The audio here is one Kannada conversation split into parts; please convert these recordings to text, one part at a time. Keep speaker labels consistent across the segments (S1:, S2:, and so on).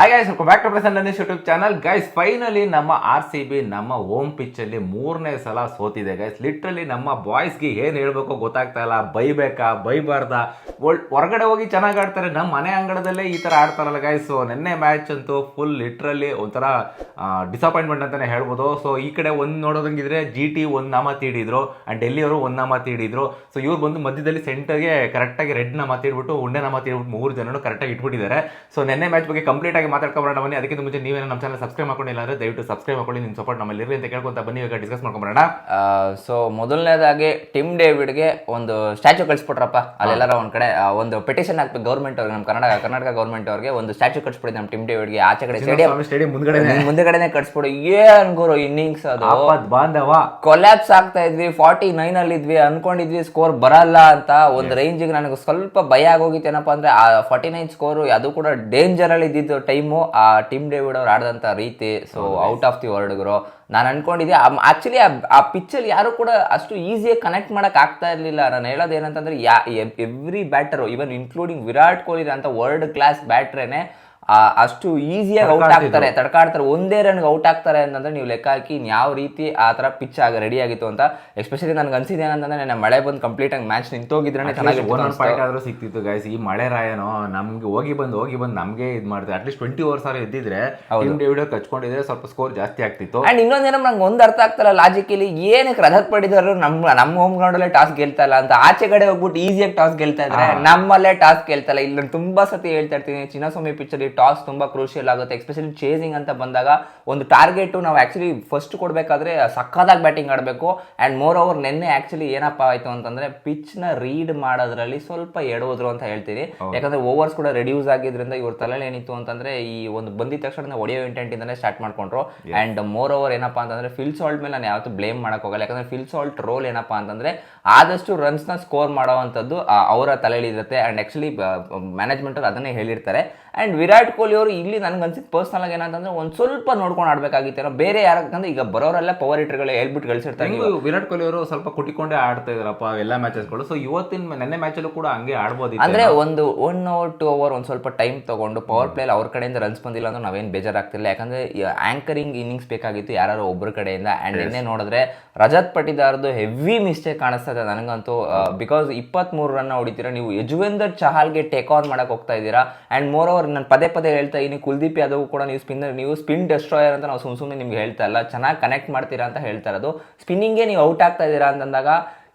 S1: Hi guys welcome back to present ನನ್ನ ಯೂಟ್ಯೂಬ್ ಚಾನಲ್ ಗೈಸ್ ಫೈನಲಿ ನಮ್ಮ ಆರ್ ಸಿ ಬಿ ನಮ್ಮ ಓಮ್ ಪಿಚ್ ಅಲ್ಲಿ ಮೂರನೇ ಸಲ ಸೋತಿದೆ. ಗೈಸ್ ಲಿಟ್ರಲಿ ನಮ್ಮ ಬಾಯ್ಸ್ಗೆ ಏನು ಹೇಳಬೇಕು ಗೊತ್ತಾಗ್ತಾ ಇಲ್ಲ. ಬೈಬೇಕಾ, ಬೈಬಾರ್ದಾ? ಹೊರಗಡೆ ಹೋಗಿ ಚೆನ್ನಾಗಿ ಆಡ್ತಾರೆ. ನಮ್ಮ ಮನೆ ಅಂಗಡದಲ್ಲೇ ಈ ತರ ಆಡ್ತಾರಲ್ಲ ಗೈಸ್ ಸೊ ನಿನ್ನೆ ಮ್ಯಾಚ್ ಅಂತೂ ಫುಲ್ ಲಿಟ್ರಲಿ ಒಂಥರ ಡಿಸಪಾಯಿಂಟ್ಮೆಂಟ್ ಅಂತಾನೆ ಹೇಳ್ಬೋದು. ಸೊ ಈ ಕಡೆ ಒಂದ್ ನೋಡೋದಂಗಿದ್ರೆ ಜಿ ಟಿ ಒಂದ್ ನಾಮ ತೀಡಿದ್ರು ಅಂಡ್ ಡೆಲ್ಲಿ ಅವರು ಒಂದ್ ನಾಮ ತೀಡಿದ್ರು. ಸೊ ಇವ್ರು ಬಂದು ಮಧ್ಯದಲ್ಲಿ ಸೆಂಟರ್ಗೆ ಕರೆಕ್ಟಾಗಿ ರೆಡ್ ನಾಮ ತೀಡ್ಬಿಟ್ಟು, ಉಂಡೆ ನಾಮ ತೀಡ್ಬಿಟ್ಟು ಮೂರು ಜನರು ಕರೆಕ್ಟಾಗಿ ಇಟ್ಬಿಟ್ಟಿದ್ದಾರೆ. ಸೊ ನಿನ್ನೆ ಮ್ಯಾಚ್ ಬಗ್ಗೆ ಕಂಪ್ಲೀಟ್ ಆಗಿ ಮಾತಾಡ್ಕೊಂಬರೋಣ ಬನ್ನಿ. ಅದಕ್ಕಿಂತ ಮುಂಚೆ ನೀವೇನೋ ನಮ್ಮ ಚಾನಲ್ ಸಬ್ಸ್ಕ್ರೈಬ್ ಮಾಡ್ಕೊಂಡಿಲ್ಲ ಅಂದ್ರೆ ದಯವಿಟ್ಟು ಸಬ್ಸ್ಕ್ರೈಬ್ ಮಾಡ್ಕೊಳ್ಳಿ ನಿಮ್ಮ ಸಪೋರ್ಟ್ ನಮ್ಮಲ್ಲಿ ಇರಲಿ ಅಂತ ಕೇಳ್ಕೊಂತ ಬನ್ನಿ ಇವಾಗ ಡಿಸ್ಕಸ್ ಮಾಡ್ಕೊಂಬರೋಣ.
S2: ಸೊ ಮೊದಲನೇದಾಗಿ ಟಿಮ್ ಡೇವಿಡ್ಗೆ ಒಂದು ಸ್ಟ್ಯಾಚು ಕಳಿಸ್ಬಿಟ್ರಪ್ಪ ಅಲ್ಲೆಲ್ಲರ ಒಂದ್ ಕಡೆ ಆ, ಒಂದು ಪಿಟಿಷನ್ ಹಾಕ್ಬೇಕು ಗೌರ್ಮೆಂಟ್ ಅವ್ರಿಗೆ ನಮ್ಮ ಕರ್ನಾಟಕ ಕರ್ನಾಟಕ ಗೌರ್ಮೆಂಟ್ ಅವ್ರಿಗೆ ಒಂದು ಸ್ಟ್ಯಾಚು ಕಟ್ಸ್ಬಿಡಿ ನಮ್ಮ ಟಿಮ್ ಡೇವಿಡ್ಗೆ ಆಚೆ ಕಡೆ ಸ್ಟೇಡಿಯಂ
S1: ಸ್ಟೇಡಿಯಂ ಮುಂದ್ಗಡೆ
S2: ಮುಂದೆಗಡೆನೆ. ಕಟ್ಸ್ಬಿಡು ಏನ್ ಗುರು ಇನ್ನಿಂಗ್ಸ್ ಅದು?
S1: ಆಪತ್ ಬಾಂಧವ.
S2: ಕೊಲ್ಯಾಪ್ಸ್ ಆಗ್ತಾ ಇದ್ವಿ ಫಾರ್ಟಿ ನೈನ್ ಅಲ್ಲಿ ಇದ್ವಿ ಅನ್ಕೊಂಡಿದ್ವಿ ಸ್ಕೋರ್ ಬರಲ್ಲ ಅಂತ ಒಂದು ರೇಂಜಿಗೆ ನನಗೆ ಸ್ವಲ್ಪ ಭಯ ಆಗೋಗಿತ್ತು ಏನಪ್ಪಾ ಅಂದ್ರೆ ಆ ಫಾರ್ಟಿ ನೈನ್ ಸ್ಕೋರ್ ಅದು ಕೂಡ ಡೇಂಜರ್ ಅಲ್ಲಿ ಇದ್ದಿದ್ದು ಟೈಮು ಆ ಟಿಮ್ ಡೇವಿಡ್ ಅವ್ರು ಆಡಿದಂಥ ರೀತಿ ಸೊ ಔಟ್ ಆಫ್ ದಿ ವರ್ಲ್ಡ್ಗರು ನಾನು ಅನ್ಕೊಂಡಿದ್ದೆ ಆಕ್ಚುಲಿ ಆ ಪಿಚ್ಚಲ್ಲಿ ಯಾರು ಕೂಡ ಅಷ್ಟು ಈಸಿಯಾಗಿ ಕನೆಕ್ಟ್ ಮಾಡೋಕೆ ಆಗ್ತಾ ಇರಲಿಲ್ಲ. ನಾನು ಹೇಳೋದು ಏನಂತಂದ್ರೆ yeah every batter even including Virat Kohli ಅಂತ ವರ್ಲ್ಡ್ ಕ್ಲಾಸ್ ಬ್ಯಾಟ್ರೇನೆ ಅಷ್ಟು ಈಸಿಯಾಗಿ ಔಟ್ ಆಗ್ತಾರೆ ತಡ್ಕಾಡ್ತಾರೆ ಒಂದೇ ರನ್ಗೆ ಔಟ್ ಆಗ್ತಾರೆ ಅಂತಂದ್ರೆ ನೀವು ಲೆಕ್ಕ ಹಾಕಿ ಯಾವ ರೀತಿ ಆ ತರ ಪಿಚ್ ಆಗ ರೆಡಿ ಆಗಿತ್ತು ಅಂತ ಎಸ್ಪೆಷಲಿ ನನ್ಗೆ ಅನ್ಸಿದೆ ಏನಂತಂದ್ರೆ ನನ್ನ ಮಳೆ ಬಂದು ಕಂಪ್ಲೀಟ್ ಆಗಿ ಮ್ಯಾಚ್ ನಿಂತೋಗಿದ್ರೆ
S1: ಚೆನ್ನಾಗಿ ಪಾಯಿಂಟ್ ಆದ್ರೂ ಸಿಕ್ತಿತ್ತು ಗೈಸ್ ಈ ಮಳೆ ರಾಯನೋ ನಮ್ಗೆ ಹೋಗಿ ಬಂದು ಹೋಗಿ ಬಂದು ನಮಗೆ ಇದ್ ಮಾಡ್ತಾರೆ. ಅಟ್ಲೀಸ್ಟ್ ಟ್ವೆಂಟಿ ಓವರ್ಸ್ ಆದ್ರೆ ಇದ್ದಿದ್ರೆ ಕಚ್ಕೊಂಡಿದ್ರೆ ಸ್ವಲ್ಪ ಸ್ಕೋರ್ ಜಾಸ್ತಿ ಆಗ್ತಿತ್ತು.
S2: ಅಂಡ್ ಇನ್ನೊಂದೇನೋ ನಂಗೆ ಒಂದು ಅರ್ಥ ಆಗ್ತಲ್ಲ ಲಾಜಿಕಲಿ ಏನಕ್ಕೆ ರಜತ್ ಪಡಿದ್ರು ನಮ್ಮ ನಮ್ಮ ಹೋಮ್ ಗ್ರೌಂಡ್ ಅಲ್ಲೇ ಟಾಸ್ ಗೆಲ್ತಾ ಇಲ್ಲ ಅಂತ ಆಚೆ ಕಡೆ ಹೋಗ್ಬಿಟ್ಟು ಈಸಿಯಾಗಿ ಟಾಸ್ ಗೆಲ್ತಾ ಇದ್ರೆ ನಮ್ಮಲ್ಲೇ ಟಾಸ್ ಗೆಲ್ತಾ ಇಲ್ಲ. ಇಲ್ಲಿ ನಾನು ತುಂಬಾ ಸತಿ ಹೇಳ್ತಾ ಇರ್ತೀನಿ ಚಿನ್ನಸ್ವಾಮಿ ಪಿಚ್ಚಲ್ಲಿ ಟಾಸ್ ತುಂಬಾ ಕ್ರೂಷಿಯಲ್ ಆಗುತ್ತೆ ಎಸ್ಪೆಷಲಿ ಚೇಸಿಂಗ್ ಅಂತ ಬಂದಾಗ ಒಂದು ಟಾರ್ಗೆಟ್ ನಾವು ಆಕ್ಚುಲಿ ಫಸ್ಟ್ ಕೊಡಬೇಕಾದ್ರೆ ಸಕ್ಕದಾಗಿ ಬ್ಯಾಟಿಂಗ್ ಆಡಬೇಕು. ಅಂಡ್ ಮೋರ್ ಓವರ್ ನಿನ್ನೆ ಆಕ್ಚುಲಿ ಏನಪ್ಪ ಆಯಿತು ಅಂತಂದ್ರೆ ಪಿಚ್ನ ರೀಡ್ ಮಾಡೋದ್ರಲ್ಲಿ ಸ್ವಲ್ಪ ಎಡೋದ್ರು ಅಂತ ಹೇಳ್ತೀನಿ. ಯಾಕಂದ್ರೆ ಓವರ್ಸ್ ಕೂಡ ರೆಡ್ಯೂಸ್ ಆಗಿದ್ರಿಂದ ಇವ್ರ ತಲೆಯಲ್ಲಿ ಏನಿತ್ತು ಅಂತಂದ್ರೆ ಈ ಒಂದು ಬಂದಿದ ತಕ್ಷಣ ಹೊಡೆಯೋ ಇಂಟೆಂಟ್ ಇಂದಾನೆ ಸ್ಟಾರ್ಟ್ ಮಾಡ್ಕೊಂಡ್ರು. ಅಂಡ್ ಮೋರ್ ಓವರ್ ಏನಪ್ಪ ಅಂತಂದ್ರೆ ಫಿಲ್ ಸಾಲ್ಟ್ ಮೇಲೆ ನಾನು ಯಾವತ್ತೂ ಬ್ಲೇಮ್ ಮಾಡಕ್ಕೆ ಹೋಗಲ್ಲ. ಯಾಕಂದ್ರೆ ಫಿಲ್ ಸಾಲ್ಟ್ ರೋಲ್ ಏನಪ್ಪಾ ಅಂತಂದ್ರೆ ಆದಷ್ಟು ರನ್ಸ್ನ ಸ್ಕೋರ್ ಮಾಡೋವಂಥದ್ದು ಅವರ ತಲೆಯಲ್ಲಿ ಇರುತ್ತೆ. ಅಂಡ್ ಆಕ್ಚುಲಿ ಮ್ಯಾನೇಜ್ಮೆಂಟ್ ಅದನ್ನೇ ಹೇಳಿರ್ತಾರೆ. ಅಂಡ್ ವಿರಾಟ್ ಕೊಹ್ಲಿ ಅವರು ಇಲ್ಲಿ ನನಗೆ ಅನ್ಸಿದ್ದು ಪರ್ಸನಲ್ ಆಗಿ ಏನಂತಂದ್ರೆ ಒಂದ್ ಸ್ವಲ್ಪ ನೋಡ್ಕೊಂಡು ಆಡ್ಬೇಕಾಗಿತ್ತೇನೋ ಬೇರೆ ಯಾರಕ್ಕಂದ್ರೆ ಈಗ ಬರೋರೆಲ್ಲ ಪವರ್ ಹಿಟರ್ಗಳು ಹೇಳ್ಬಿಟ್ಟು ಗಳಿಸಿರ್ತಾರೆ
S1: ವಿರಾಟ್ ಕೊಹ್ಲಿ ಅವರು ಸ್ವಲ್ಪ ಕುಟಿಕೊಂಡೇ ಆಡ್ತಾ ಇದ್ರಪ್ಪ ಎಲ್ಲ ಮ್ಯಾಚಸ್ಗಳು ಸೊ ಇವತ್ತಿನ ನೆನ್ನೆ ಮ್ಯಾಚಲ್ಲೂ ಕೂಡ ಹಂಗೆ ಆಡ್ಬೋದಿತ್ತು
S2: ಅಂದ್ರೆ ಒಂದು ಒನ್ ಅವರ್ ಟು ಅವರ್ ಒಂದ್ ಸ್ವಲ್ಪ ಟೈಮ್ ತಗೊಂಡು ಪವರ್ ಪ್ಲೇ ಅವ್ರ ಕಡೆಯಿಂದ ರನ್ಸ್ ಬಂದಿಲ್ಲ ಅಂದ್ರೆ ನಾವೇನ್ ಬೇಜಾರಾಗ್ತಿಲ್ಲ ಯಾಕಂದ್ರೆ ಆಂಕರಿಂಗ್ ಇನ್ನಿಂಗ್ಸ್ ಬೇಕಾಗಿತ್ತು ಯಾರು ಒಬ್ಬರ ಕಡೆಯಿಂದ. ಅಂಡ್ ನಿನ್ನೆ ನೋಡಿದ್ರೆ ರಜತ್ ಪಟಿದಾರ್ದು ಹೆವಿ ಮಿಸ್ಟೇಕ್ ಕಾಣಿಸ್ತದೆ ಇದೆ ನನಗಂತೂ ಬಿಕಾಸ್ ಇಪ್ಪತ್ತ್ ಮೂರು ರನ್ ಹೊಡಿತೀರಾ ನೀವು ಯಜುವೇಂದರ್ ಚಹಲ್ಗೆ ಟೇಕ್ ಆನ್ ಮಾಡೋಕೆ ಹೋಗ್ತಾ ಇದ್ದೀರಾ. ಅಂಡ್ ಮೋರ್ ಓವರ್ ನಾನು ಪದೇ ಪದೇ ಹೇಳ್ತಾ ಇದ್ದೀನಿ ಕುಲ್ದೀಪ್ ಯಾದವ್ ಕೂಡ ನೀವು ಸ್ಪಿನ್ನರ್ ನೀವು ಸ್ಪಿನ್ ಡೆಸ್ಟ್ರಾಯರ್ ಅಂತ ನಾವು ಸುಮ್ ಸುಮ್ಮನೆ ನಿಮ್ಗೆ ಹೇಳ್ತಾ ಇಲ್ಲ. ಚೆನ್ನಾಗಿ ಕನೆಕ್ಟ್ ಮಾಡ್ತೀರಾ ಅಂತ ಹೇಳ್ತಾ ಇರೋದು. ಸ್ಪಿನ್ನಿಂಗೇ ನೀವು ಔಟ್ ಆಗ್ತಾ ಇದ್ದೀರಾ ಅಂತಂದಾಗ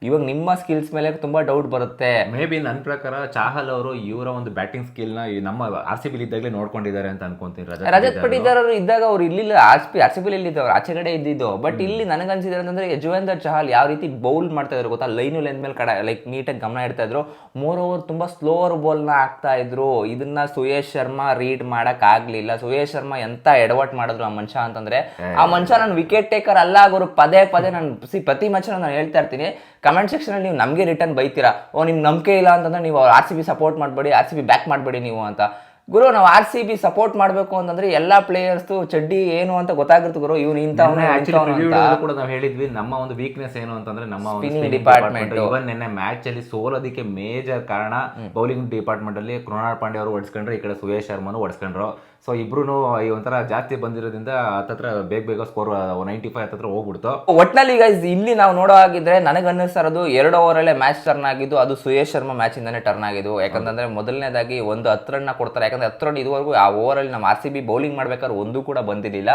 S2: ಇವಾಗ ನಿಮ್ಮ ಸ್ಕಿಲ್ಸ್ ಮೇಲೆ ತುಂಬಾ ಡೌಟ್ ಬರುತ್ತೆ.
S1: ಮೇ ಬಿ ನನ್ನ ಪ್ರಕಾರ ಚಾಹಲ್ ಅವರು ಇವರ ಒಂದು ಬ್ಯಾಟಿಂಗ್ ಸ್ಕಿಲ್ನ ನಮ್ಮ ಆರ್ ಸಿ ಇದ್ದಾಗಲೇ ನೋಡ್ಕೊಂಡಿದ್ದಾರೆ ಅಂತ ಅನ್ಕೊಂತೀನಿ ರಜತ್
S2: ಪಟಿದಾರ್ ಅವರು ಇದ್ದಾಗ ಅವ್ರು ಇಲ್ಲಿಲ್ಲ ಆರ್ ಪಿ ಆರ್ ಸಿ ಬಿಲ್ ಇಲ್ಲಿದ್ದವ್ರು ಆಚೆ ಕಡೆ ಇದ್ದಿದ್ದು. ಬಟ್ ಇಲ್ಲಿ ನನಗನ್ಸಿದ್ರೆ ಅಂತಂದ್ರೆ ಯಜುವೇಂದರ್ ಚಹಲ್ ಯಾವ ರೀತಿ ಬೌಲ್ ಮಾಡ್ತಾ ಇದ್ರು ಗೊತ್ತಾ? ಲೈನು ಲೆಂತ್ ಮೇಲೆ ಕಡೆ ಲೈಕ್ ನೀಟಾಗಿ ಗಮನ ಇಡ್ತಾ ಇದ್ರು. ಮೋರ್ ಓವರ್ ತುಂಬಾ ಸ್ಲೋವರ್ ಬಾಲ್ನ ಹಾಕ್ತಾ ಇದ್ರು. ಇದನ್ನ ಸುಯೇಶ್ ಶರ್ಮಾ ರೀಡ್ ಮಾಡಕ್ ಆಗ್ಲಿಲ್ಲ. ಸುಯೇಶ್ ಶರ್ಮಾ ಎಂತ ಎಡವಟ್ ಮಾಡಿದ್ರು ಆ ಮನುಷ್ಯ ಅಂತಂದ್ರೆ ಆ ಮನುಷ್ಯ ನಾನು ವಿಕೆಟ್ ಟೇಕರ್ ಅಲ್ಲ ಗುರು. ಪದೇ ಪದೇ ನಾನು ಪ್ರತಿ ಮ್ಯಾಚ್ ನಾನು ಹೇಳ್ತಾ ಇರ್ತೀನಿ. ಕಮೆಂಟ್ ಸೆಕ್ಷನ್ ಅಲ್ಲಿ ನೀವು ನಮಗೆ ರಿಟರ್ನ್ ಬೈತೀರಾ? ಓ ನಿಮ್ಗೆ ನಂಬಿಕೆ ಇಲ್ಲ ಅಂತಂದ್ರೆ ನೀವು ಆರ್ ಸಿ ಬಿ ಸಪೋರ್ಟ್ ಮಾಡಬೇಡಿ ಆರ್ ಸಿ ಬಿ ಬ್ಯಾಕ್ ಮಾಡಬೇಡಿ ನೀವು ಅಂತ. ಗುರು ನಾವು ಆರ್ ಸಿ ಬಿ ಸಪೋರ್ಟ್ ಮಾಡಬೇಕು ಅಂತಂದ್ರೆ ಎಲ್ಲಾ ಪ್ಲೇಯರ್ಸ್ ಚಡ್ಡಿ ಏನು ಅಂತ ಗೊತ್ತಾಗಿರುತ್ತೆ ಗುರು. ಇವ್ನು ಇಂಥವ್ನು ಇಂಥವ್ನು ಅಂತ.
S1: ಕೂಡ ನಾವು ಹೇಳಿದ್ವಿ. ನಮ್ಮ ಒಂದು ವೀಕ್ನೆಸ್ ಏನು ಅಂತಂದ್ರೆ ನಮ್ಮ ಡಿಪಾರ್ಟ್ಮೆಂಟ್. ಇವನ್ ನಿನ್ನೆ ಮ್ಯಾಚ್ ಅಲ್ಲಿ ಸೋಲೋದಕ್ಕೆ ಮೇಜರ್ ಕಾರಣ ಬೌಲಿಂಗ್ ಡಿಪಾರ್ಟ್ಮೆಂಟ್ ಅಲ್ಲಿ ಕೃಣಾಲ್ ಪಾಂಡೆ ಅವರು ಹೊಡ್ಸ್ಕೊಂಡ್ರೆ ಈ ಕಡೆ ಸುರೇಶ್ ಶರ್ಮನು ಹೊಡ್ಸ್ಕೊಂಡ್ರು ಸೊ ಇಬ್ರು ಈ ಒಂಥರ ಜಾಸ್ತಿ ಬಂದಿರೋದ್ರಿಂದ ಹತ್ತತ್ರ ಬೇಗ ಬೇಗ ಸ್ಕೋರ್ ನೈಂಟಿ ಫೈವ್ ಹತ್ತತ್ರ ಹೋಗ್ಬಿಡ್ತು.
S2: ಒಟ್ನಲ್ಲಿ ಈಗ ಇಲ್ಲಿ ನಾವು ನೋಡೋ ಹಾಗಿದ್ರೆ ನನಗೆ ಅನ್ನಿಸ್ತಾರದು ಎರಡು ಓವರ್ ಅಲ್ಲೇ ಮ್ಯಾಚ್ ಟರ್ನ್ ಆಗಿದ್ದು ಅದು ಸುಯೇಶ್ ಶರ್ಮಾ ಮ್ಯಾಚ್ ಇಂದಾನೆ ಟರ್ನ್ ಆಗಿದ್ದು. ಯಾಕಂತಂದ್ರೆ ಮೊದಲನೇದಾಗಿ ಒಂದು ಹತ್ತು ರನ್ನ ಕೊಡ್ತಾರೆ. ಯಾಕಂದ್ರೆ ಹತ್ತು ರನ್ ಇದುವರೆಗೂ ಆ ಓವರ್ ಅಲ್ಲಿ ನಮ್ಮ ಆರ್ ಸಿ ಬಿ ಬೌಲಿಂಗ್ ಮಾಡ್ಬೇಕಾದ್ರೆ ಒಂದು ಕೂಡ ಬಂದಿರಲಿಲ್ಲ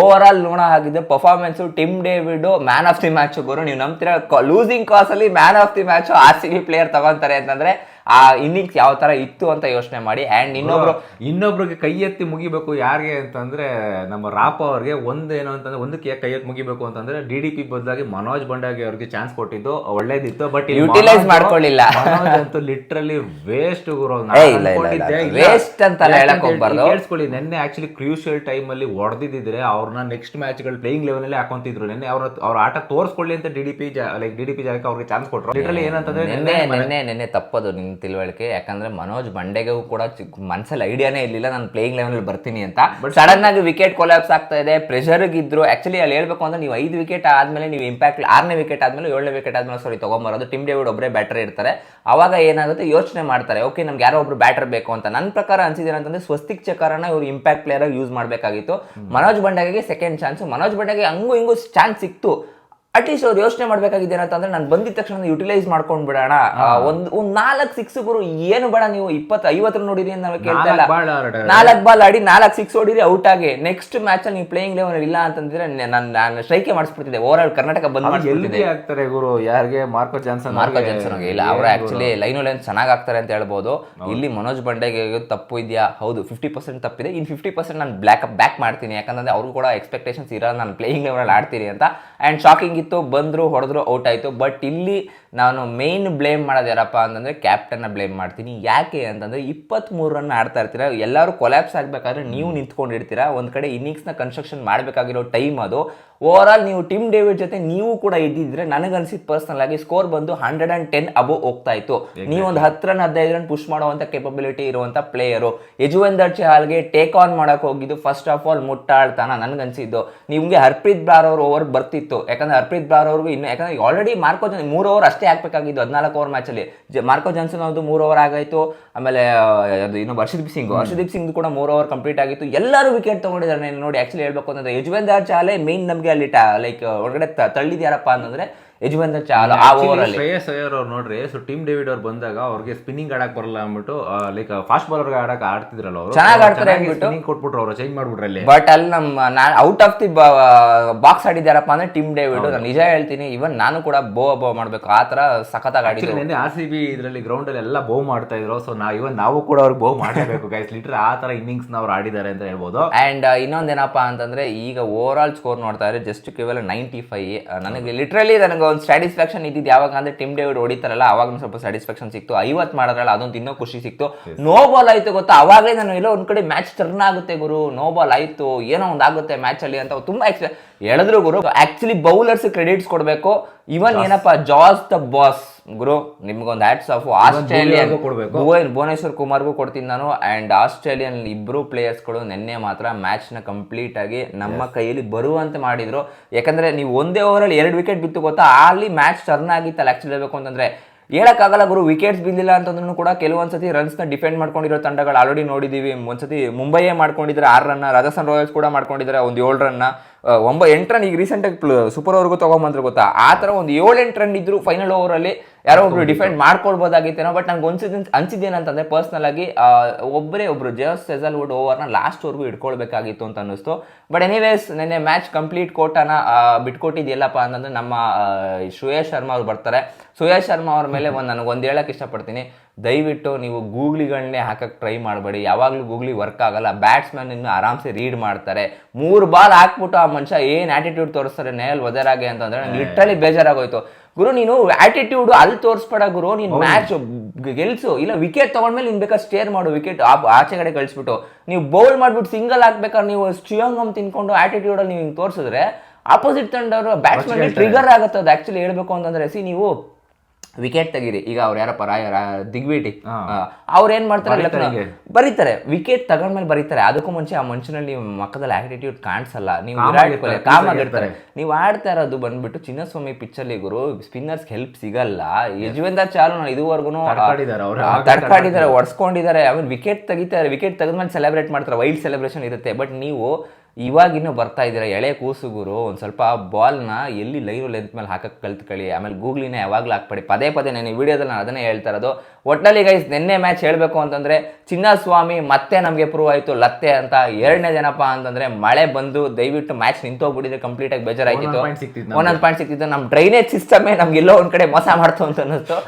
S2: ಓವರ್ ಆಲ್ ನೋಡೋ ಹಾಗಿದ್ರೆ performance Tim David man of the match ಗುರು. ನೀವು ನಂಬ್ತೀರಾ? ಲೂಸಿಂಗ್ ಕಾಸ್ ಅಲ್ಲಿ man of the match R C B player ತಗೊಂತಾರೆ ಅಂತಂದ್ರೆ ಆ ಇನ್ನಿಂಗ್ಸ್ ಯಾವ ತರ ಇತ್ತು ಅಂತ ಯೋಚನೆ ಮಾಡಿ ಅಂಡ್ ಇನ್ನೊಬ್ರು
S1: ಇನ್ನೊಬ್ರಿಗೆ ಕೈ ಎತ್ತಿ ಮುಗಿಬೇಕು ಯಾರಿಗೆ ಅಂತಂದ್ರೆ ನಮ್ಮ ರಾಪ ಅವ್ರಿಗೆ ಒಂದ್ ಏನು ಅಂತಂದ್ರೆ ಒಂದಕ್ಕೆ ಕೈ ಎತ್ತಿ ಮುಗಿಬೇಕು ಅಂತಂದ್ರೆ ಡಿ ಡಿ ಪಿ ಬದಲಾಗಿ ಮನೋಜ್ ಬಂಡಾಗಿ ಅವ್ರಿಗೆ ಚಾನ್ಸ್ ಕೊಟ್ಟಿದ್ದು ಒಳ್ಳೇದಿತ್ತು ಬಟ್
S2: ಯುಟಿಲೈಸ್ ಮಾಡ್ಕೊಳ್ಳಿಲ್ಲ.
S1: ಅಂತೂ ಲಿಟ್ರಲಿ ವೇಸ್ಟ್ ಗುರು.
S2: ವೇಸ್ಟ್ ಅಂತ ಹೇಳಕ್ ಹೋಗ್ಬಾರ್ದು.
S1: ಕೇಳಿಸ್ಕೊಳ್ಳಿ ನಿನ್ನೆ ಆಕ್ಚುಲಿ ಕ್ರೂಷಿಯಲ್ ಟೈಮ್ ಅಲ್ಲಿ ಹೊಡೆದಿದ್ರೆ ಅವ್ರನ್ನ ನೆಕ್ಸ್ಟ್ ಮ್ಯಾಚ್ಗಳು ಪ್ಲೇಯಿಂಗ್ ಲೆವೆಲ್ ಅಲ್ಲಿ ಹಾಕೊಂತಿದ್ರು. ನಿನ್ನೆ ಅವ್ರ ಅವ್ರ ಆಟ ತೋರಿಸ್ಕೊಳ್ಳಿ ಅಂತ D D P like D D P ಜಾಗಕ್ಕೆ ಅವ್ರಿಗೆ ಚಾನ್ಸ್ ಕೊಟ್ಟರು ಲಿಟ್ರಲಿ ಏನಂತಂದ್ರೆ
S2: ನಿನ್ನೆ ನಿನ್ನೆ ನಿನ್ನೆ ತಪ್ಪದು. ನಿನ್ನೆ ನನ್ನ ತಿಳುವಳಿಕೆ ಯಾಕಂದ್ರೆ ಮನೋಜ್ ಬಂಡೆಗೂ ಕೂಡ ಚಿಕ್ಕ ಮನ್ಸಲ್ಲಿ ಐಡಿಯಾನೇ ಇರಲಿಲ್ಲ ನಾನು ಪ್ಲೇಯಿಂಗ್ ಲೆವೆಲ್ ಬರ್ತೀನಿ ಅಂತ. ಸಡನ್ ಆಗಿ ವಿಕೆಟ್ ಕೊಲಾಪ್ಸ್ ಆಗ್ತಾ ಇದೆ ಪ್ರೆಷರ್ ಇದ್ರು ಆಕ್ಚುಲಿ ಅಲ್ಲಿ ಹೇಳ್ಬೇಕು ಅಂದ್ರೆ ನೀವು ಐದು ವಿಕೆಟ್ ಆದ್ಮೇಲೆ ನೀವು ಇಂಪ್ಯಾಕ್ಟ್ ಆರನೇ ವಿಕೆಟ್ ಆದ್ಮೇಲೆ ಏಳನೇ ವಿಕೆಟ್ ಆದ್ಮೇಲೆ ಸಾರಿ ತಗೊಂಬರೋದು. ಟಿಮ್ ಡೇವಿಡ್ ಒಬ್ಬರೇ ಬ್ಯಾಟರ್ ಇರ್ತಾರೆ. ಅವಾಗ ಏನಾಗುತ್ತೆ? ಯೋಚನೆ ಮಾಡ್ತಾರೆ. ಓಕೆ ನಮ್ಗೆ ಯಾರೋ ಒಬ್ರು ಬ್ಯಾಟರ್ ಬೇಕು ಅಂತ. ನನ್ನ ಪ್ರಕಾರ ಅನ್ಸಿದ್ರೆ ಅಂತಂದ್ರೆ ಸ್ವಸ್ತಿಕ್ ಚಕರನ ಇವರು ಇಂಪ್ಯಾಕ್ಟ್ ಪ್ಲೇಯರ್ ಆಗಿ ಯೂಸ್ ಮಾಡಬೇಕಾಗಿತ್ತು. ಮನೋಜ್ ಬಂಡಾಗೆ ಸೆಕೆಂಡ್ ಚಾನ್ಸ್ ಮನೋಜ್ ಬಂಡಾಗೆ ಹಂಗೂ ಹಿಂಗೂ ಚಾನ್ಸ್ ಸಿಕ್ತು. ಅಟ್ಲೀಸ್ಟ್ ಅವ್ರು ಯೋಚನೆ ಮಾಡ್ಬೇಕಾಗಿದೆ ಏನಂತಂದ್ರೆ ನಾನು ಬಂದಿದ ತಕ್ಷಣ ಯುಟಿಲೈಸ್ ಮಾಡ್ಕೊಂಡ್ ಬಿಡೋಣ. ಒಂದ್ ಒಂದ್ ನಾಲ್ಕು ಸಿಕ್ಸ್ ಗುರು ಏನು ಬೇಡ ನೀವು ಇಪ್ಪತ್ತು ಐವತ್ತರ ನೋಡಿರಿ ಅಂತ ನಾವು ಕೇಳ್ತಾ ಇಲ್ಲ.
S1: ನಾಲ್ಕ್
S2: ಬಾಲ್ ಆಡಿ ನಾಲ್ಕು ಸಿಕ್ಸ್ ಹೊಡಿರಿ ಔಟ್ ಆಗಿ. ನೆಕ್ಸ್ಟ್ ಮ್ಯಾಚ್ ಅಲ್ಲಿ ನೀವು ಪ್ಲೇಯಿಂಗ್ ಲೆವೆನ್ ಇಲ್ಲ ಅಂತಂದ್ರೆ ನಾನು ನಾನು ಸ್ಟ್ರೈಕೆ ಮಾಡಿಸ್ಬಿಡ್ತಿದ್ದೆ. ಓವರ್ ಆಲ್ ಕರ್ನಾಟಕ ಬಂದ್
S1: ಆಗ್ತಾರೆ ಗುರು? ಯಾರಿಗೆ? ಮಾರ್ಕೋ ಜಾನ್ಸನ್
S2: ಮಾರ್ಕೋ ಜನ್ಸನ್ ಇಲ್ಲ ಅವ್ರು ಆಕ್ಚುಲಿ ಲೈನ್ ಲೈನ್ ಚೆನ್ನಾಗಿ ಆಗ್ತಾರೆ ಅಂತ ಹೇಳ್ಬೋದು. ಇಲ್ಲಿ ಮನೋಜ್ ಬಂಡೆಗೆ ತಪ್ಪು ಇದೆಯಾ? ಹೌದು ಫಿಫ್ಟಿ ಪರ್ಸೆಂಟ್ ತಪ್ಪಿದೆ. ಇನ್ ಫಿಫ್ಟಿ ಪರ್ಸೆಂಟ್ ನಾನು ಬ್ಲ್ಯಾಕ್ ಬ್ಯಾಕ್ ಮಾಡ್ತೀನಿ. ಯಾಕಂದ್ರೆ ಅವ್ರಿಗೂ ಕೂಡ ಎಕ್ಸ್ಪೆಕ್ಟೇಷನ್ಸ್ ಇರೋ ನಾನು ಪ್ಲೇಯಿಂಗ್ ಲೆವೆಲ್ ಆಡ್ತೀನಿ ಅಂತ. ಅಂಡ್ ಶಾಕಿಂಗ್ ಇತ್ತು ಬಂದರು, ಹೊಡೆದ್ರು ಔಟ್ ಆಯಿತು ಬಟ್ ಇಲ್ಲಿ ನಾನು ಮೇಯ್ನ್ ಬ್ಲೇಮ್ ಮಾಡೋದು ಯಾರಪ್ಪ ಅಂತಂದರೆ ಕ್ಯಾಪ್ಟನ್ನ ಬ್ಲೇಮ್ ಮಾಡ್ತೀನಿ. ಯಾಕೆ ಅಂತಂದರೆ ಇಪ್ಪತ್ತ್ಮೂರು ರನ್ ಆಡ್ತಾ ಇರ್ತೀರ, ಎಲ್ಲರೂ ಕೊಲ್ಯಾಪ್ಸ್ ಆಗಬೇಕಾದ್ರೆ ನೀವು ನಿಂತ್ಕೊಂಡಿರ್ತೀರ, ಒಂದು ಕಡೆ ಇನ್ನಿಂಗ್ಸ್ನ ಕನ್ಸ್ಟ್ರಕ್ಷನ್ ಮಾಡಬೇಕಾಗಿರೋ ಟೈಮ್ ಅದು ಓವರ್ ಆಲ್ ನೀವು ಟಿಮ್ ಡೇವಿಡ್ ಜೊತೆ ನೀವು ಕೂಡ ಇದ್ದಿದ್ರೆ ನನಗನ್ಸಿದ್ ಪರ್ಸನಲ್ ಆಗಿ ಸ್ಕೋರ್ ಬಂದು ಹಂಡ್ರೆಡ್ ಅಂಡ್ ಟೆನ್ ಅಬೋ ಹೋಗ್ತಾ ಇತ್ತು. ನೀವು ಒಂದು ರನ್ ಹದಿನೈದು ರನ್ ಪುಷ್ ಮಾಡುವಂತ ಕೆಪಬಿಲಿಟಿ ಇರುವಂತ ಪ್ಲೇಯರು ಯಜುವೇಂದರ್ ಚಹಾಲ್ಗೆ ಟೇಕ್ ಆನ್ ಮಾಡಕ್ ಹೋಗಿದ್ದು ಫಸ್ಟ್ ಆಫ್ ಆಲ್ ಮುಟ್ಟಾಳ್ತಾನ ನನ್ಗನ್ಸಿದ್ದು. ನಿಮ್ಗೆ ಹರ್ಪ್ರೀತ್ ಬ್ರಾರ್ ಅವ್ರ ಓವರ್ ಬರ್ತಿತ್ತು. ಯಾಕಂದ್ರೆ ಹರ್ಪ್ರೀತ್ ಬ್ರಾರ್ ಅವ್ರಿಗೂ ಇನ್ನು ಯಾಕಂದ್ರೆ ಆಲ್ರೆಡಿ ಮಾರ್ಕೋ ಜನ್ ಮೂರು ಓವರ್ ಅಷ್ಟೇ ಹಾಕ್ಬೇಕಾಗಿದ್ದು ಹದಿನಾಲ್ಕು ಓವರ್ ಮ್ಯಾಚಲ್ಲಿ ಮಾರ್ಕೋ ಜಾನ್ಸನ್ ಅವ್ರದ್ದು ಮೂರು ಓವರ್ ಆಗಾಯ್ತು. ಆಮೇಲೆ ಅದು ಇನ್ನು ಹರ್ಷದೀಪ್ ಸಿಂಗ್. ಹರ್ಷದೀಪ್ ಸಿಂಗ್ ಕೂಡ ಮೂರು ಓವರ್ ಕಂಪ್ಲೀಟ್ ಆಗಿತ್ತು. ಎಲ್ಲರೂ ವಿಕೆಟ್ ತಗೊಂಡಿದ್ದಾರೆ. ನೋಡಿ ಆಕ್ಚುಲಿ ಹೇಳ್ಬೇಕು ಅಂತಂದ್ರೆ ಯಜುವೇಂದರ್ ಚಾಲೆ ಮೇನ್ ನಮಗೆ ಅಲ್ಲಿ ಲೈಕ್ ಒಳಗಡೆ ತಳ್ಳಿದ್ಯಾರಪ್ಪ ಅಂತಂದ್ರೆ ಯಜುವೇಂದರ್ ಚಾಲ್ ಆ ಓವರ್ ಅಲ್ಲಿ.
S1: ಶ್ರೇಯಸ್ ಅಯ್ಯರ್ ಅವ್ರು ನೋಡ್ರಿ ಸೊ ಟೀಮ್ ಡೇವಿಡ್ ಅವ್ರು ಬಂದಾಗ ಅವ್ರಿಗೆ ಸ್ಪಿನ್ನಿಂಗ್ ಆಡಕ್ ಬರಲ್ಲ ಅಂದ್ಬಿಟ್ಟು ಲೈಕ್ ಫಾಸ್ಟ್ ಬಾಲರ್ ಆಡಕ್ ಆಡ್ತಿದ್ರಲ್ಲ ಅವರು.
S2: ಚೆನ್ನಾಗಿ ಆಡ್ತಾರೆ ಅಂದ್ಬಿಟ್ಟು.
S1: ಸ್ಪಿನ್ನಿಂಗ್ ಕೊಟ್ಬಿಟ್ರು ಅವರು ಚೇಂಜ್ ಮಾಡ್ಬಿಟ್ರು ಅಲ್ಲಿ.
S2: ಬಟ್ ಅಲ್ಲಿ ನಮ್ಮ ನಾನು ಔಟ್ ಆಫ್ ದಿ ಬಾಕ್ಸ್ ಆಡಿದ್ದಾರಪ್ಪ ಅಂದ್ರೆ ಟೀಮ್ ಡೇವಿಡ್ ನಾನು ನಿಜ ಹೇಳ್ತೀನಿ ಇವನ್ ನಾನು ಕೂಡ ಬೋ ಬೋ ಮಾಡ್ಬೇಕು. ಆ ತರ ಸಖತ್ತಾಗಿ ಆಡಿದ್ರು.
S1: ನಿನ್ನೆ ಆರ್ ಸಿ ಬಿ ಇದರಲ್ಲಿ ಗ್ರೌಂಡ್ ಅಲ್ಲಿ ಎಲ್ಲ ಬೋ ಮಾಡ್ತಾ ಇದ್ರು. ಸೊ ನಾ ಇವನ್ ನಾವು ಕೂಡ ಅವ್ರಿಗೆ ಬೋ ಮಾಡಬೇಕು ಗೈಸ್ ಲಿಟ್ರ್ ಆ ತರ ಇನ್ನಿಂಗ್ಸ್ನ ಅವ್ರು ಆಡಿದ್ದಾರೆ ಅಂತ ಹೇಳ್ಬೋದು.
S2: ಅಂಡ್ ಇನ್ನೊಂದೇನಪ್ಪ ಅಂತಂದ್ರೆ ಈಗ ಓವರ್ ಆಲ್ ಸ್ಕೋರ್ ನೋಡ್ತಾ ಇದ್ರೆ ಜಸ್ಟ್ ಕೇವಲ ನೈಂಟಿ ಫೈವ್ ನನಗೆ ಲಿಟ್ರಲಿ ನನಗೆ ಒಂದು ಸ್ಯಾಟಿಸ್ಫ್ಯಾಕ್ಷನ್ ಇದ್ದಿದ್ದು ಯಾವಾಗ ಅಂದ್ರೆ ಟಿಮ್ ಡೇವಿಡ್ ಹೊಡಿತಾರಲ್ಲ ಅವಾಗ ಒಂದ್ ಸ್ವಲ್ಪ ಸ್ಯಾಟಿಸ್ಫ್ಯಾಕ್ಷನ್ ಸಿಕ್ತು. ಐವತ್ ಮಾಡಿದ್ರಲ್ಲ ಅದೊಂದು ಇನ್ನೂ ಖುಷಿ ಸಿಕ್ತು. ನೋ ಬಾಲ್ ಆಯ್ತು ಗೊತ್ತಾ? ಅವಾಗಲೇ ನಾನು ಎಲ್ಲೋ ಒಂದ್ ಕಡೆ ಮ್ಯಾಚ್ ಟರ್ನ್ ಆಗುತ್ತೆ ಗುರು. ನೋ ಬಾಲ್ ಆಯ್ತು ಏನೋ ಒಂದು ಆಗುತ್ತೆ ಮ್ಯಾಚ್ ಅಲ್ಲಿ ಅಂತ ತುಂಬಾ ಎಕ್ಸ್ಪೆ ಹೇಳಿದ್ರು ಗುರು. ಆಕ್ಚುಲಿ ಬೌಲರ್ಸ್ ಕ್ರೆಡಿಟ್ಸ್ ಕೊಡ್ಬೇಕು. ಇವನ್ ಏನಪ್ಪ ಜಾಸ್ ದ ಬಾಸ್. ಗುರು ನಿಮ್ಗೊಂದು ಹ್ಯಾಟ್ಸ್ ಆಫ್ ಆಸ್ಟ್ರೇಲಿಯನ್ ಭುವನೇಶ್ವರ್ ಕುಮಾರ್ಗೂ ಕೊಡ್ತೀನಿ ನಾನು. ಅಂಡ್ ಆಸ್ಟ್ರೇಲಿಯನ್ ಇಬ್ರು ಪ್ಲೇಯರ್ಸ್ಗಳು ನಿನ್ನೆ ಮಾತ್ರ ಮ್ಯಾಚ್ನ ಕಂಪ್ಲೀಟ್ ಆಗಿ ನಮ್ಮ ಕೈಯಲ್ಲಿ ಬರುವಂತೆ ಮಾಡಿದ್ರು. ಯಾಕಂದ್ರೆ ನೀವು ಒಂದೇ ಓವರಲ್ಲಿ ಎರಡು ವಿಕೆಟ್ ಬಿತ್ತು ಗೊತ್ತಾ? ಅಲ್ಲಿ ಮ್ಯಾಚ್ ಟರ್ನ್ ಆಗಿತ್ತಲ್ಲ ಆಕ್ಚುಲಿ ಹೇಳ್ಬೇಕು ಅಂತಂದ್ರೆ. ಹೇಳಕ್ಕಾಗಲ್ಲ ಗುರು ವಿಕೆಟ್ಸ್ ಬಿದ್ದಿಲ್ಲ ಅಂತಂದ್ರೂ ಕೂಡ ಕೆಲವೊಂದ್ಸತಿ ರನ್ಸ್ನ ಡಿಫೆಂಡ್ ಮಾಡ್ಕೊಂಡಿರೋ ತಂಡಗಳು ಆಲ್ರೆಡಿ ನೋಡಿದೀವಿ. ಒಂದ್ಸತಿ ಮುಂಬೈಯೇ ಮಾಡ್ಕೊಂಡಿದ್ರೆ ಆರು ರನ್ನ ರಾಜಸ್ಥಾನ್ ರಾಯಲ್ಸ್ ಕೂಡ ಮಾಡ್ಕೊಂಡಿದ್ದಾರೆ ಒಂದು ಏಳು ರನ್ನ ಒಂಬ ಎಂಟು ರನ್ ಈಗ ರೀಸೆಂಟಾಗಿ ಸೂಪರ್ ಓವರ್ಗೂ ತಗೊಂಬಂದ್ರು ಗೊತ್ತಾ? ಆ ಥರ ಒಂದು ಏಳು ಎಂಟು ರನ್ ಇದ್ರು ಫೈನಲ್ ಓವರಲ್ಲಿ ಯಾರೋ ಒಬ್ರು ಡಿಫೆಂಡ್ ಮಾಡ್ಕೊಳ್ಬೋದಾಗಿತ್ತೇನೋ ಬಟ್ ನಂಗೆ ಅನ್ಸಿದ್ ಅನ್ಸಿದ್ದೇನಂತಂದ್ರೆ ಪರ್ಸ್ನಲ್ ಆಗಿ ಆ, ಒಬ್ಬರೇ ಒಬ್ರು ಜೇಸ್ ಸೆಸಲ್ ವುಡ್ ಓವರ್ನ ಲಾಸ್ಟ್ ಓವರ್ಗೂ ಇಟ್ಕೊಳ್ಬೇಕಾಗಿತ್ತು ಅಂತ ಅನ್ನಿಸ್ತು. ಬಟ್ ಎನಿವೇಸ್ ನಿನ್ನೆ ಮ್ಯಾಚ್ ಕಂಪ್ಲೀಟ್ ಕೋಟನ ಬಿಟ್ಕೊಟ್ಟಿದ್ಯಲ್ಲಪ್ಪ ಅಂತಂದ್ರೆ ನಮ್ಮ ಸುಯೇಶ್ ಶ್ರೇಯಸ್ ಶರ್ಮಾ ಅವ್ರು ಬರ್ತಾರೆ. ಸುಯೇಶ್ ಶರ್ಮಾ ಅವ್ರ ಮೇಲೆ ಒಂದು ನನಗೆ ಒಂದು ಹೇಳಕ್ಕೆ ಇಷ್ಟಪಡ್ತೀನಿ. ದಯವಿಟ್ಟು ನೀವು ಗೂಗ್ಲಿಗಳನ್ನೇ ಹಾಕಕ್ಕೆ ಟ್ರೈ ಮಾಡಬೇಡಿ. ಯಾವಾಗಲೂ ಗೂಗ್ಲಿ ವರ್ಕ್ ಆಗಲ್ಲ. ಬ್ಯಾಟ್ಸ್ಮನ್ ಇನ್ನು ಆರಾಮ್ಸೆ ರೀಡ್ ಮಾಡ್ತಾರೆ. ಮೂರು ಬಾಲ್ ಹಾಕ್ಬಿಟ್ಟು ಆ ಮನುಷ್ಯ ಏನು ಆಟಿಟ್ಯೂಡ್ ತೋರಿಸ್ತಾರೆ? ನೇಲ್ ಒದರಾಗೆ ಅಂತಂದ್ರೆ ನಂಗೆ ಲಿಟ್ರಲಿ ಬೇಜಾರಾಗೋಯ್ತು. ಗುರು ನೀನು ಆಟಿಟ್ಯೂಡ್ ಅಲ್ಲಿ ತೋರಿಸ್ಬೇಡ ಗುರು. ನೀನು ಮ್ಯಾಚ್ ಗೆಲ್ಸು. ಇಲ್ಲ ವಿಕೆಟ್ ತಗೊಂಡ್ಮೇಲೆ ನೀನು ಬೇಕಾದ್ರೆ ಸ್ಟೇರ್ ಮಾಡು. ವಿಕೆಟ್ ಆಚೆ ಕಡೆ ಕಳಿಸ್ಬಿಟ್ಟು. ನೀವು ಬೌಲ್ ಮಾಡ್ಬಿಟ್ಟು ಸಿಂಗಲ್ ಹಾಕ್ಬೇಕಾದ್ರೆ ನೀವು ಸ್ಟಿಯಂಗಮ್ ತಿನ್ಕೊಂಡು ಆಟಿಟ್ಯೂಡ್ ಅಲ್ಲಿ ನೀವು ಹಿಂಗೆ ತೋರಿಸಿದ್ರೆ ಆಪೋಸಿಟ್ ತಂಡವರು ಬ್ಯಾಟ್ಸ್ಮನ್ ಟ್ರಿಗರ್ ಆಗುತ್ತೆ. ಅದು ಆಕ್ಚುಲಿ ಹೇಳಬೇಕು ಅಂತಂದ್ರೆ ಸಿ ನೀವು ವಿಕೆಟ್ ತೆಗೀರಿ. ಈಗ ಅವ್ರು ಯಾರಪ್ಪ ರಾಯ ದಿಗ್ವಿಟಿ. ಅವ್ರ ಏನ್ ಮಾಡ್ತಾರೆ
S1: ಬರೀತಾರೆ
S2: ವಿಕೆಟ್ ತಗೊಂಡ್ಮೇಲೆ ಬರೀತಾರೆ. ಅದಕ್ಕೂ ಮುಂಚೆ ಆ ಮನುಷ್ಯನಲ್ಲಿ ಮಕ್ಕದಲ್ಲಿ ಆಟಿಟ್ಯೂಡ್ ಕಾಣಿಸಲ್ಲ. ನೀವು
S1: ಕಾಮಾಗಿರ್ತಾರೆ
S2: ವಿರಾಟ್
S1: ಆಗಿರ್ತಾರೆ,
S2: ಕೊಹ್ಲಿ ಕಾಮ್ ಆಗಿರ್ತಾರೆ
S1: ಆಗಿರ್ತಾರೆ.
S2: ನೀವು ಆಡ್ತಾ ಇರೋದು ಬಂದ್ಬಿಟ್ಟು ಚಿನ್ನಸ್ವಾಮಿ ಪಿಚ್ಚಲ್ಲಿ ಗುರು ಸ್ಪಿನ್ನರ್ಸ್ ಹೆಲ್ಪ್ ಸಿಗಲ್ಲ. ಯಜುವೇಂದ್ರ ಚಾಲು ನಾನು ಇದುವರೆಗೂ
S1: ತಡ್ಕಾಡಿದ್ದಾರೆ
S2: ಒಡ್ಸ್ಕೊಂಡಿದ್ದಾರೆ. ಆಮೇಲೆ ವಿಕೆಟ್ ತೆಗಿತಾರೆ. ವಿಕೆಟ್ ತೆಗೆದ್ಮೇಲೆ ಸೆಲೆಬ್ರೇಟ್ ಮಾಡ್ತಾರೆ. ವೈಲ್ಡ್ ಸೆಲೆಬ್ರೇಷನ್ ಇರುತ್ತೆ. ಬಟ್ ನೀವು ಇವಾಗಿನ್ನೂ ಬರ್ತಾ ಇದ್ದೀರಾ? ಎಳೆ ಕೂಸುಗುರು ಒಂದು ಸ್ವಲ್ಪ ಬಾಲ್ನ ಎಲ್ಲಿ ಲೈವ್ ಲೆಂತ್ ಮೇಲೆ ಹಾಕಕ್ಕೆ ಕಲ್ತ್ಕೊಳ್ಳಿ. ಆಮೇಲೆ ಗೂಗ್ಲಿನ ಯಾವಾಗಲೂ ಹಾಕ್ಬೇಡಿ. ಪದೇ ಪದೇ ನಾನು ವಿಡಿಯೋದಲ್ಲಿ ನಾನು ಅದನ್ನೇ ಹೇಳ್ತಾ ಇರೋದು. ಒಟ್ಟಿನಲ್ಲಿ ಗೈಸ್ ನಿನ್ನೆ ಮ್ಯಾಚ್ ಹೇಳಬೇಕು ಅಂತಂದರೆ ಚಿನ್ನಸ್ವಾಮಿ ಮತ್ತೆ ನಮಗೆ ಪ್ರೂವ್ ಆಯಿತು ಲತ್ತೆ ಅಂತ. ಎರಡನೇ ಎರಡನೇದೇನಪ್ಪ ಅಂತಂದರೆ ಮಳೆ ಬಂದು ದಯವಿಟ್ಟು ಮ್ಯಾಚ್ ನಿಂತೋಗ್ಬಿಟ್ಟಿದ್ರೆ ಕಂಪ್ಲೀಟಾಗಿ ಆಗಿ ಬೇಜಾರಾಯ್ತಿತ್ತು.
S1: ಒಂದೊಂದ್
S2: ಪಾಯಿಂಟ್ ಸಿಕ್ತಿತ್ತು ನಮ್ಮ ಡ್ರೈನೇಜ್ ಸಿಸ್ಟಮೇ ನಮ್ಗೆ ಎಲ್ಲೋ ಒಂದು ಕಡೆ ಮೋಸ ಮಾಡ್ತು ಅಂತ ಅನ್ನಿಸ್ತು.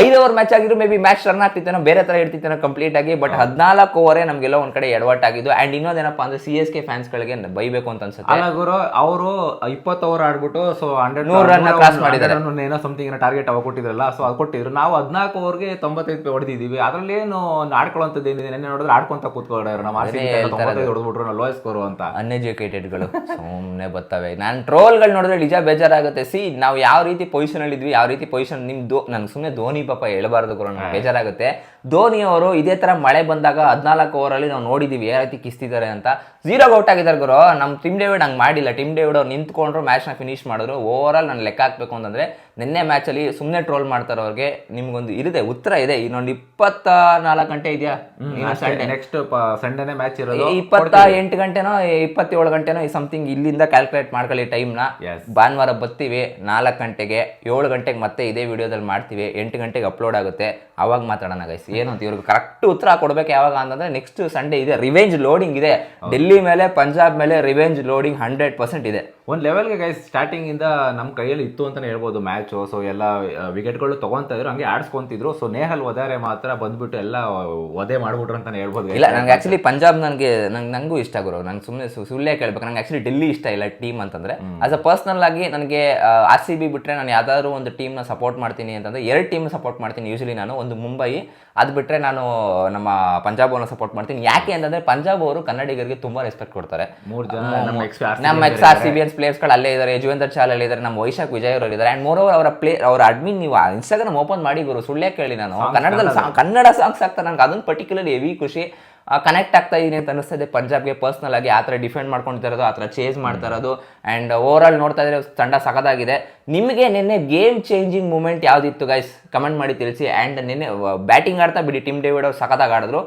S2: ಐದು ಓವರ್ ಮ್ಯಾಚ್ ಆಗಿದ್ರು ಮೇ ಬಿ ಮ್ಯಾಚ್ ರನ್ ಆಗ್ತಿತ್ತೇನೋ ಬೇರೆ ತರ ಇರ್ತಿತ್ತೇನೋ ಕಂಪ್ಲೀಟ್ ಆಗಿ ಬಟ್ ಹದಿನಾಲ್ಕು ಓವರೇ ನಮಗೆಲ್ಲ ಒಂದ್ ಕಡೆ ಎಡವಟ್ಟಾಗಿದ್ದು ಅಂಡ್ ಇನ್ನೊಂದೇನಪ್ಪ ಅಂದ್ರೆ ಸಿ ಎಸ್ ಕೆ ಫ್ಯಾನ್ಸ್ಗಳಿಗೆ ಬೈಬೇಕು ಅಂತ ಅನ್ಸುತ್ತೆ.
S1: ಗುರು ಅವರು ಇಪ್ಪತ್ತು ಓವರ್ ಆಡ್ಬಿಟ್ಟು ಸೊ ಹಂಡ್ರೆಡ್
S2: ನೂರು ರನ್ ಕ್ರಾಸ್ ಮಾಡಿದ್ದಾರೆ.
S1: ಏನೋ ಸಮಥಿಂಗ್ ಏನೋ ಟಾರ್ಗೆಟ್ ಅವಾಗ ಕೊಟ್ಟಿದ್ರಲ್ಲ ಸೊ ಅದು ಕೊಟ್ಟಿದ್ರು. ನಾವು ಹದಿನಾಲ್ಕು ಓವರ್ಗೆ ತೊಂಬತ್ತೈದು ಹೊಡೆದಿದ್ದೀವಿ. ಅದರಲ್ಲಿ ಏನು ಆಡ್ಕೊಳ್ಳೋಂಥದ್ದು ಏನಿದೆ? ನೆನ್ನೆ ನೋಡಿದ್ರೆ ಆಡ್ಕೊಂತ ಕೂತ್ಕೊಳ್ಳೋರು ನಮ್ಮ ಹೊಡೆದ್ಬಿಟ್ರು ಲೋ ಸ್ಕೋರ್ ಅಂತ.
S2: ಅನ್ಎಜುಕೇಟೆಡ್ಗಳು ಸುಮ್ಮನೆ ಬರ್ತವೆ ನಾನು ಟ್ರೋಲ್ಗಳು ನೋಡಿದ್ರೆ ನಿಜ ಬೇಜಾರಾಗುತ್ತೆ. ಸಿ ನಾವು ಯಾವ ರೀತಿ ಪೊಸಿಷನ್ ಅಲ್ಲಿ ಇದ್ವಿ ಯಾವ ರೀತಿ ಪೊಸಿಷನ್ ನಿಮ್ದು ನನಗೆ ಸುಮ್ಮನೆ ಧೋನಿ ಪಾಪ ಹೇಳಬಾರ್ದು ಗುರು ನಮ್ಗೆ ಬೇಜಾರಾಗುತ್ತೆ. ಧೋನಿ ಅವರು ಇದೇ ತರ ಮಳೆ ಬಂದಾಗ ಹದಿನಾಲ್ಕು ಓವರಲ್ಲಿ ನಾವು ನೋಡಿದೀವಿ ಯಾವ ರೀತಿ ಕಿಸ್ತಿದ್ದಾರೆ ಅಂತ. ಝೀರೋ ಔಟ್ ಆಗಿದ್ದಾರೆ ಗುರು. ನಮ್ಮ ಟಿಮ್ ಡೇವಿಡ್ ಹಂಗೆ ಮಾಡಿಲ್ಲ. ಟಿಮ್ ಡೇವಿಡ್ ಅವ್ರು ನಿಂತ್ಕೊಂಡ್ರು ಮ್ಯಾಚ್ನ ಫಿನಿಶ್ ಮಾಡಿದ್ರು. ಓವರ್ ಆಲ್ ನಾನು ಲೆಕ್ಕ ಹಾಕ್ಬೇಕು ಅಂತಂದ್ರೆ ನಿನ್ನೆ ಮ್ಯಾಚಲ್ಲಿ ಸುಮ್ಮನೆ ಟ್ರೋಲ್ ಮಾಡ್ತಾರೆ ಅವ್ರಿಗೆ ನಿಮ್ಗೊಂದು ಇರಿದೆ ಉತ್ತರ ಇದೆ. ಇನ್ನೊಂದು ಇಪ್ಪತ್ತ ನಾಲ್ಕು ಗಂಟೆ ಇದೆಯಾ?
S1: ನೆಕ್ಸ್ಟ್ ಸಂಡೇನೆ ಮ್ಯಾಚ್ ಇರೋದು.
S2: ಇಪ್ಪತ್ತ ಎಂಟು ಗಂಟೆನೋ ಇಪ್ಪತ್ತೇಳು ಗಂಟೆನೋ ಈ ಸಮಥಿಂಗ್ ಇಲ್ಲಿಂದ ಕ್ಯಾಲ್ಕುಲೇಟ್ ಮಾಡ್ಕೊಳ್ಳಿ ಟೈಮ್ನ. ಭಾನುವಾರ ಬರ್ತೀವಿ ನಾಲ್ಕು ಗಂಟೆಗೆ ಏಳು ಗಂಟೆಗೆ ಮತ್ತೆ ಇದೇ ವಿಡಿಯೋದಲ್ಲಿ ಮಾಡ್ತೀವಿ ಎಂಟು ಗಂಟೆಗೆ ಅಪ್ಲೋಡ್ ಆಗುತ್ತೆ. ಅವಾಗ ಮಾತಾಡೋಣ ಗೈಸ್ ಏನು ಅಂತ ಇವ್ರಿಗೆ ಕರೆಕ್ಟ್ ಉತ್ತರ ಕೊಡ್ಬೇಕು ಯಾವಾಗ ಅಂತಂದ್ರೆ ನೆಕ್ಸ್ಟ್ ಸಂಡೇ ಇದೆ. ರಿವೆಂಜ್ ಲೋಡಿಂಗ್ ಇದೆ. ಡೆಲ್ಲಿ ಮೇಲೆ ಪಂಜಾಬ್ ಮೇಲೆ ರಿವೆಂಜ್ ಲೋಡಿಂಗ್ ಹಂಡ್ರೆಡ್ ಪರ್ಸೆಂಟ್ ಇದೆ.
S1: ಒಂದ್ ಲೆವೆಲ್ಗೆ ಗೈಸ್ ಸ್ಟಾರ್ಟಿಂಗಿಂದ ನಮ್ಮ ಕೈಯಲ್ಲಿ ಇತ್ತು ಅಂತಲೇ ಹೇಳ್ಬೋದು. ಮ್ಯಾಚು ಸೊ ಎಲ್ಲ ವಿಕೆಟ್ಗಳು ತಗೊಂತ ಇದ್ರು. ಹಂಗೆ ಆಡ್ಸ್ಕೊಂತಿದ್ರು. ಸೊ ನೇಹಲ್ ಒದಾರೆ ಮಾತ್ರ ಬಂದ್ಬಿಟ್ಟು ಎಲ್ಲ ಒದೆ ಮಾಡ್ಬಿಟ್ರು ಅಂತಲೇ ಹೇಳ್ಬೋದು
S2: ಇಲ್ಲ ನಂಗೆ ಆಕ್ಚುಲಿ ಪಂಜಾಬ್ ನನಗೆ ನಂಗೆ ನಂಗೂ ಇಷ್ಟ ಗುರು. ನಂಗೆ ಸುಮ್ಮನೆ ಸುಳ್ಳೇ ಕೇಳ್ಬೇಕು. ನಂಗೆ ಆಕ್ಚುಲಿ ಡೆಲ್ಲಿ ಇಷ್ಟ ಇಲ್ಲ ಟೀಮ್ ಅಂತಂದ್ರೆ. ಆಸ್ ಅ ಪರ್ಸನಲ್ ಆಗಿ ನನಗೆ ಆರ್ ಸಿ ಬಿ ಬಿಟ್ರೆ ನಾನು ಯಾವ್ದಾದ್ರು ಒಂದು ಟೀಮ್ನ ಸಪೋರ್ಟ್ ಮಾಡ್ತೀನಿ ಅಂತಂದ್ರೆ ಎರಡು ಟೀಮ್ ಸಪೋರ್ಟ್ ಮಾಡ್ತೀನಿ ಯೂಶಲಿ ನಾನು. ಒಂದು ಮುಂಬೈ ಅದು ಬಿಟ್ರೆ ನಾನು ನಮ್ಮ ಪಂಜಾಬ್ ಅವ್ರನ್ನ ಸಪೋರ್ಟ್ ಮಾಡ್ತೀನಿ. ಯಾಕೆ ಅಂತಂದ್ರೆ ಪಂಜಾಬ್ ಅವರು ಕನ್ನಡಿಗರಿಗೆ ತುಂಬಾ ರೆಸ್ಪೆಕ್ಟ್ ಕೊಡ್ತಾರೆ.
S1: ಮೂರು ಜನ ನಮ್ಮ ಎಕ್ಸ್
S2: ಆರ್ ಸಿ ಬಿ ಪ್ಲೇಯರ್ಸ್ಗಳು ಅಲ್ಲೇ ಇದ್ದಾರೆ ಯಜುವೇಂದ್ರ ಚಾಲ್ ಅಲ್ಲಿ ಇದ್ದಾರೆ ನಮ್ಮ ವೈಶಾಖ್ ವಿಜಯ್ ಅವರು ಇದ್ದಾರೆ ಆ್ಯಂಡ್ ಮೋರ್ ಓವರ್ ಅವರ ಪ್ಲೇ ಅವರ ಅಡ್ಮಿನ್ ನೀವು ಇನ್ಸ್ಟಾಗ್ರಾಮ್ ಓಪನ್ ಮಾಡಿ ಗುರು ಸುಳ್ಳೇ ಕೇಳಿ ನಾನು? ಕನ್ನಡದಲ್ಲಿ ಕನ್ನಡ. ಸಾಂಗ್ಸ್ ಆಗ್ತಾ ನನಗೆ ಅದೊಂದು ಪರ್ಟಿಕ್ಯುಲರ್ಲಿ ಹೆವಿ ಖುಷಿ. ಕನೆಕ್ಟ್ ಆಗ್ತಾ ಇದೀನಿ ಅಂತ ಅನಿಸ್ತದೆ ಇದೆ ಪಂಜಾಬ್ಗೆ ಪರ್ಸ್ನಲ್ ಆಗಿ ಆ ಥರ ಡಿಫೆಂಡ್ ಮಾಡ್ಕೊಂಡಿರೋದು ಆ ಥರ ಚೇಂಜ್ ಮಾಡ್ತಾ ಇರೋದು. ಆ್ಯಂಡ್ ಓವರ್ ಆಲ್ ನೋಡ್ತಾ ಇದ್ರೆ ತಂಡ ಸಖತ್ತಾಗಿದೆ. ನಿಮಗೆ ನಿನ್ನೆ ಗೇಮ್ ಚೇಂಜಿಂಗ್ ಮೂಮೆಂಟ್ ಯಾವುದಿತ್ತು ಗೈಸ್ ಕಮೆಂಟ್ ಮಾಡಿ ತಿಳಿಸಿ. ಆ್ಯಂಡ್ ನಿನ್ನೆ ಬ್ಯಾಟಿಂಗ್ ಆಡ್ತಾ ಬಿಡಿ ಟಿಮ್ ಡೇವಿಡ್ ಅವ್ರು ಸಖತ್ತಾಗಿ ಆಡಿದ್ರು.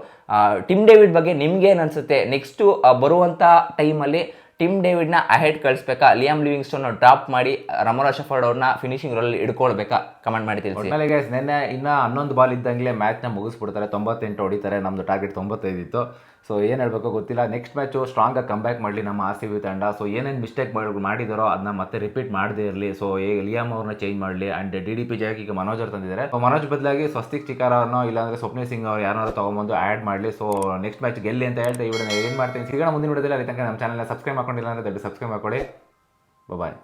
S2: ಟಿಮ್ ಡೇವಿಡ್ ಬಗ್ಗೆ ನಿಮ್ಗೆ ಏನು ಅನಿಸುತ್ತೆ? ನೆಕ್ಸ್ಟು ಬರುವಂಥ ಟೈಮಲ್ಲಿ ಟಿಮ್ ಡೇವಿಡ್ನ ಅಹೆಡ್ ಕಳಿಸ್ಬೇಕಾ? ಲಿಯಾಮ್ ಲಿವಿಂಗ್ಸ್ಟೋನ್ ಡ್ರಾಪ್ ಮಾಡಿ ರಮೋರಾ ಶಫರ್ಡ್ ಅವ್ರನ್ನ ಫಿನಿಶಿಂಗ್ ರೋಲ್ ಇಡ್ಕೊಳ್ಬೇಕಾ ಕಮೆಂಟ್ ಮಾಡಿ ತಿಳಿಸಿ.
S1: ಗೈಸ್ ನಿನ್ನೆ ಇನ್ನ ಹನ್ನೊಂದು ಬಾಲ್ ಇದ್ದಂಗೆ ಮ್ಯಾಚ್ನ ಮುಗಿಸ್ಬಿಡ್ತಾರೆ. ತೊಂಬತ್ತೆಂಟು ಹೊಡಿತಾರೆ. ನಮ್ಮದು ಟಾರ್ಗೆಟ್ ತೊಂಬತ್ತೈದು ಇತ್ತು. ಸೊ ಏನು ಹೇಳಬೇಕು ಗೊತ್ತಿಲ್ಲ. ನೆಕ್ಸ್ಟ್ ಮ್ಯಾಚು ಸ್ಟ್ರಾಂಗಾಗಿ ಕಮ್ ಕಂಬ್ಯಾಕ್ ಮಾಡಲಿ ನಮ್ಮ ಆರ್ ಸಿ ಬಿ ತಂಡ. ಸೊ ಏನೇನು ಮಿಸ್ಟೇಕ್ ಮಾಡಿದಾರೋ ಅದನ್ನ ಮತ್ತೆ ರಿಪೀಟ್ ಮಾಡದೇ ಇರಲಿ. ಸೊ ಲಿಯಾಮ್ ಅವ್ರನ್ನ ಚೇಂಜ್ ಮಾಡಲಿ. ಆ್ಯಂಡ್ ಡಿ ಡಿ ಪಿ ಜಾಗಕ್ಕೆ ಈಗ ಮನೋಜ್ ಅವ್ರು ತಂದಿದ್ದಾರೆ ಮನೋಜ್ ಬದಲಾಗಿ ಸ್ವಸ್ತಿಕ್ ಅವ್ರನ್ನೋ ಇಲ್ಲಾಂದ್ರೆ ಸ್ವಪ್ನ ಸಿಂಗ್ ಅವ್ರು ಯಾರು ತಗೊಂಬಂದು ಆ್ಯಡ್ ಮಾಡಲಿ. ಸೊ ನೆಕ್ಸ್ಟ್ ಮ್ಯಾಚ್ ಗೆಲ್ಲಿ ಅಂತ ಹೇಳ್ತಾ ಈ ಏನು ಮಾಡ್ತೀನಿ? ಸಿಗೋಣ ಮುಂದಿನ ವಿಡಿಯೋದಲ್ಲಿ. ಅಲ್ಲಿ ತನಕ ನಮ್ಮ ಚಾನಲ್ನ ಸಬ್ಸ್ಕ್ರೈಬ್ ಮಾಡ್ಕೊಂಡಿಲ್ಲ ಅಂದರೆ ದಯವಿಟ್ಟು ಸಬ್ಸ್ಕ್ರೈಬ್ ಮಾಡ್ಕೊಳ್ಳಿ. ಬಾಯ್